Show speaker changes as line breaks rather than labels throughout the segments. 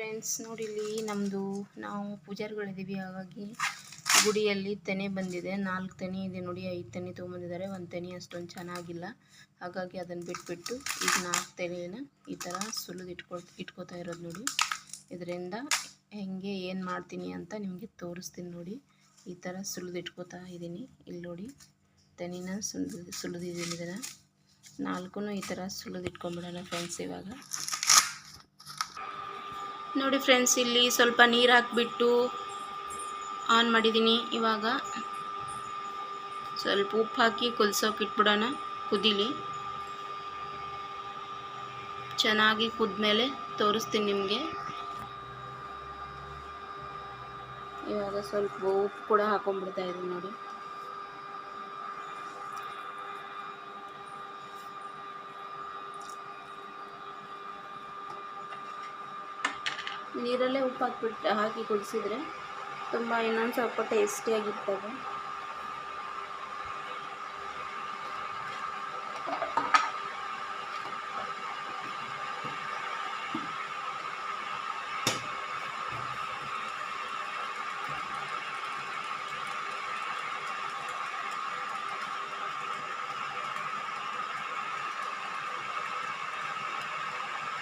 Friends ನೋಡಿ ಇಲ್ಲಿ ನಮ್ಮದು ನಾವು ಪೂಜಾರಿಗಳಿದ್ದೀವಿ. ಹಾಗಾಗಿ ಗುಡಿಯಲ್ಲಿ ತೆನೆ ಬಂದಿದೆ. ನಾಲ್ಕು ತೆನೆ ಇದೆ ನೋಡಿ. ಐದು ತೆನೆ ತೊಗೊಂಬಂದಿದ್ದಾರೆ. ಒಂದು ತೆನೆ ಅಷ್ಟೊಂದು ಚೆನ್ನಾಗಿಲ್ಲ. ಹಾಗಾಗಿ ಅದನ್ನು ಬಿಟ್ಬಿಟ್ಟು ಈಗ ನಾಲ್ಕು ತೆನೆನ ಈ ಥರ ಸುಲಿದು ಇಟ್ಕೊ ಇಟ್ಕೋತಾ ಇರೋದು ನೋಡಿ. ಇದರಿಂದ ಹೆಂಗೆ ಏನು ಮಾಡ್ತೀನಿ ಅಂತ ನಿಮಗೆ ತೋರಿಸ್ತೀನಿ ನೋಡಿ. ಈ ಥರ ಸುಲಿದು ಇಟ್ಕೋತಾ ಇದ್ದೀನಿ. ಇಲ್ಲಿ ನೋಡಿ ತೆನಿನ ಸುಲಿದು, ಸುಲಿದಿದ್ದೀನಿ ಇದನ್ನು. ನಾಲ್ಕು ಈ ಥರ ಸುಲಿದು ಇಟ್ಕೊಂಬಿಡೋಣ ಫ್ರೆಂಡ್ಸ್ ಇವಾಗ. ನೋಡಿ ಫ್ರೆಂಡ್ಸ್ ಇಲ್ಲಿ ಸ್ವಲ್ಪ ನೀರು ಹಾಕಿಬಿಟ್ಟು ಆನ್ ಮಾಡಿದ್ದೀನಿ ಇವಾಗ ಸ್ವಲ್ಪ ಉಪ್ಪು ಹಾಕಿ ಕುದಿಸೋಕೆ ಇಟ್ಬಿಡೋಣ, ಕುದೀಲಿ. ಚೆನ್ನಾಗಿ ಕುದ್ಮೇಲೆ ತೋರಿಸ್ತೀನಿ ನಿಮಗೆ. ಇವಾಗ ಸ್ವಲ್ಪ ಉಪ್ಪು ಕೂಡ ಹಾಕೊಂಡ್ಬಿಡ್ತಾ ಇದ್ದೀನಿ ನೋಡಿ. ನೀರಲ್ಲೇ ಉಪ್ಪು ಹಾಕ್ಬಿಟ್ಟು ಹಾಕಿ ಕುದಿಸಿದ್ರೆ ತುಂಬ ಇನ್ನೊಂದು ಸ್ವಲ್ಪ ಟೇಸ್ಟಿಯಾಗಿರ್ತವೆ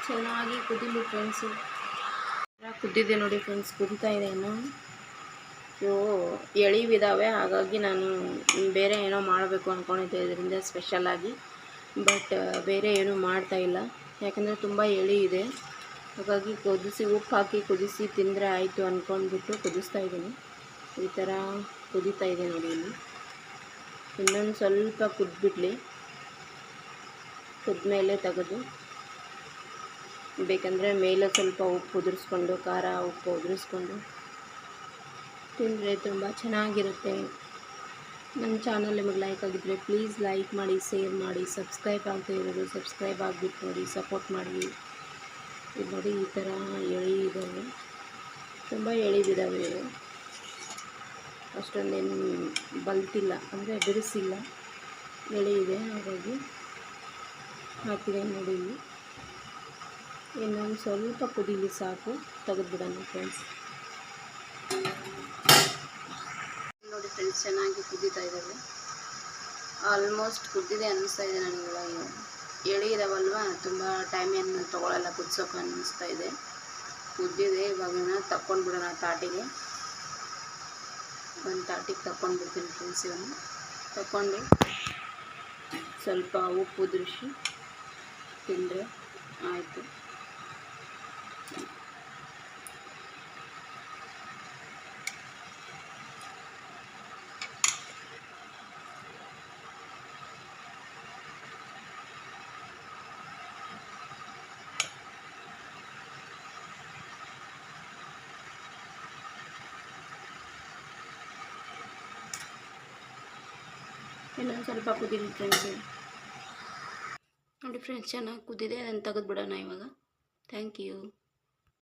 ಚೆನ್ನಾಗಿ ಕುದಿಲಿ ಫ್ರೆಂಡ್ಸು ಕುದ್ದಿದೆ ನೋಡಿ ಫ್ರೆಂಡ್ಸ್ ಕುದಿತಾ ಇದೆ ಇನ್ನು ಇವು ಎಳಿವಿದ್ದಾವೆ ಹಾಗಾಗಿ ನಾನು ಬೇರೆ ಏನೋ ಮಾಡಬೇಕು ಅಂದ್ಕೊಂಡಿದ್ದೆ ಇದರಿಂದ ಸ್ಪೆಷಲಾಗಿ ಬಟ್ ಬೇರೆ ಏನೂ ಮಾಡ್ತಾ ಇಲ್ಲ. ಯಾಕಂದರೆ ತುಂಬ ಎಳಿ ಇದೆ. ಹಾಗಾಗಿ ಕುದಿಸಿ, ಉಪ್ಪು ಹಾಕಿ ಕುದಿಸಿ ತಿಂದರೆ ಆಯಿತು ಅಂದ್ಕೊಂಡ್ಬಿಟ್ಟು ಕುದಿಸ್ತಾ ಇದ್ದೀನಿ. ಈ ಥರ ಕುದೀತಾ ಇದೆ ನೋಡಿ ಇಲ್ಲಿ. ಇನ್ನೊಂದು ಸ್ವಲ್ಪ ಕುದ್ಬಿಡ್ಲಿ. ಕುದ್ಮೇಲೆ ತೆಗೆದು. ಬೇಕಂದರೆ ಮೇಲೆ ಸ್ವಲ್ಪ ಉಪ್ಪು ಉದುರಿಸ್ಕೊಂಡು, ಖಾರ ಉಪ್ಪು ಉದುರಿಸ್ಕೊಂಡು ತಿಂದರೆ ತುಂಬ ಚೆನ್ನಾಗಿರುತ್ತೆ. ನನ್ನ ಚಾನಲ್ ನಿಮಗೆ ಲೈಕ್ ಆಗಿದ್ದರೆ ಪ್ಲೀಸ್ ಲೈಕ್ ಮಾಡಿ ಶೇರ್ ಮಾಡಿ ಸಬ್ಸ್ಕ್ರೈಬ್ ಅಂತ ಇರೋದು ಸಬ್ಸ್ಕ್ರೈಬ್ ಆಗಿಬಿಟ್ಟು ನೋಡಿ ಸಪೋರ್ಟ್ ಮಾಡಿ. ಇದು ನೋಡಿ ಈ ಥರ ಎಳಿ ಇದ್ದಾವೆ ತುಂಬ ಎಳಿದಿದ್ದಾವೆ ಅಷ್ಟೊಂದೇನು ಬಲ್ತಿಲ್ಲ, ಅಂದರೆ ಬಿಡಿಸಿಲ್ಲ ಎಳೆ ಇದೆ ಹಾಗಾಗಿ ಹಾಕಿದೆ ನೋಡಿ. ಇನ್ನೊಂದು ಸ್ವಲ್ಪ ಕುದೀಲಿ ಸಾಕು, ತೆಗೆದ್ಬಿಡೋಣ ಫ್ರೆಂಡ್ಸ್ ನೋಡಿ ಫ್ರೆಂಡ್ಸ್ ಚೆನ್ನಾಗಿ ಕುದೀತಾ ಇದ್ದಾವೆ. ಆಲ್ಮೋಸ್ಟ್ ಕುದ್ದಿದೆ ಅನ್ನಿಸ್ತಾ ಇದೆ ನನಗೆ ಎಳೆ ಇದಾವಲ್ವ ತುಂಬ ಏನು ತೊಗೊಳಲ್ಲ, ಕುದಿಸೋಕೆ ಅನ್ನಿಸ್ತಾ ಇದೆ. ಕುದ್ದಿದೆ ಇವಾಗ ತಕ್ಕೊಂಡ್ಬಿಡೋಣ ತಾಟಿಗೆ. ಒಂದು ತಾಟಿಗೆ ತಕ್ಕೊಂಡ್ಬಿಡ್ತೀನಿ ಫ್ರೆಂಡ್ಸ್ ಇವನು ತಕ್ಕೊಂಡು ಸ್ವಲ್ಪ ಉಪ್ಪು ಉದುರಿಸಿ ತಿಂದರೆ ಆಯಿತು. ಇನ್ನೊಂದು ಸ್ವಲ್ಪ ಕುದೀಲಿ ಫ್ರೆಂಡ್ಸ್ ನೋಡಿ ಫ್ರೆಂಡ್ಸ್ ಚೆನ್ನಾಗಿ ಕುದಿದೆ ಅದನ್ನು ತೆಗೆದುಬಿಡೋಣ ಇವಾಗ. Thank you